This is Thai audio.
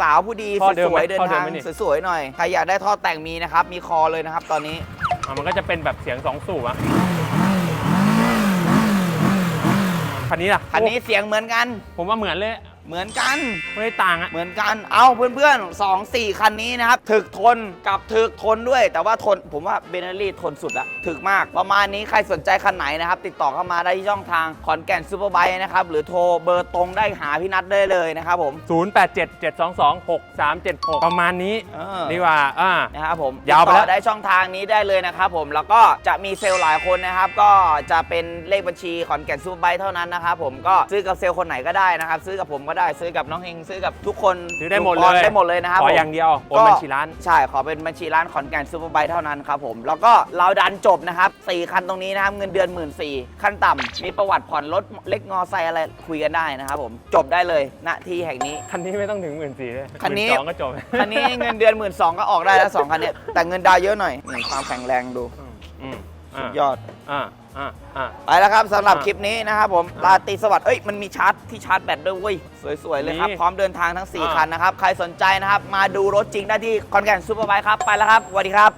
สาวผู้ดีท่อเดิมสไหมวยๆเดินท่อเดิมทางไหมนี่ สวยๆหน่อยใครอยากได้ท่อแต่งมีนะครับ มีคอเลยนะครับ ตอนนี้อะมันก็จะเป็นแบบเสียงสองสูบอะคันนี้ล่ะคันนี้เสียงเหมือนกัน ผมว่าเหมือนเลย เหมือนกัน ไม่ได้ต่างอะเหมือนกัน เอาเพื่อนๆ2 4คันนี้นะครับ ถึกทนกับถึกทนด้วย แต่ว่าทน ผมว่าเบเนลี่ทนสุดละถึกมาก ประมาณนี้ใครสนใจคันไหนนะครับ ติดต่อเข้ามาได้ที่ช่องทางขอนแก่นซูเปอร์ไบค์นะครับ หรือโทรเบอร์ตรงได้หาพี่นัทได้เลยนะครับผม 0 8 7 7 2 2 6 3 7 6 ประมาณนี้เออ ดีกว่าอ่า นะครับผมยาวไปติดแล้ต่วอได้ช่องทางนี้ได้เลยนะครับผมแล้วก็จะมีเซลล์หลายคนนะครับ ก็จะเป็นเลขบัญชีขอนแก่นซูเปอร์ไบค์เท่านั้นนะครับผมก็ซื้อกับเซลล์คนไหนก็ได้นะครับ ซื้อกับผมก็ได้ซื้อกับน้องเฮงซื้อกับทุกคนซื้อได้หมดทุกคนเลย ได้หมดเลยนะครับขอผมอย่างเดียวโอนก็บัญชีร้าน ใช่ขอเป็นบัญชีร้านขอนแก่นซูเปอร์ไบค์เท่านั้นครับผมแล้วก็เราดันจบนะครับ4คันตรงนี้นะครับเงินเดือน1 4ื่นขั้นต่ำมีประวัติผ่อนรถเล็กงอไซค์อะไรคุยกันได้นะครับผมจบได้เลยณที่แห่งนี้ คันนี้ไม่ต้องถึงหมื่นสี่เลยคันนี้สองก็จบคันนี้เงินเดือน1 2ื่นก็ออกได้แล้ว2คันเนี้ยแต่เงินดาวน์เยอะหน่อยนี่ความแข็งแรงดูอืม สุดยอด อ่าอ่าอ่า ไปแล้วครับสำหรับอะคลิปนี้นะครับผมอะลาตรีสวัสดิ์เอ้ยมันมีชาร์จที่ชาร์จแบตด้วยเว้ย สวย ๆ เลยครับ นี่พร้อมเดินทางทั้ง 4 อะ คันนะครับ ใครสนใจนะครับ มาดูรถจริงได้ที่คอนแก่นซูเปอร์ไบค์ครับ ไปแล้วครับสวัสดีครับ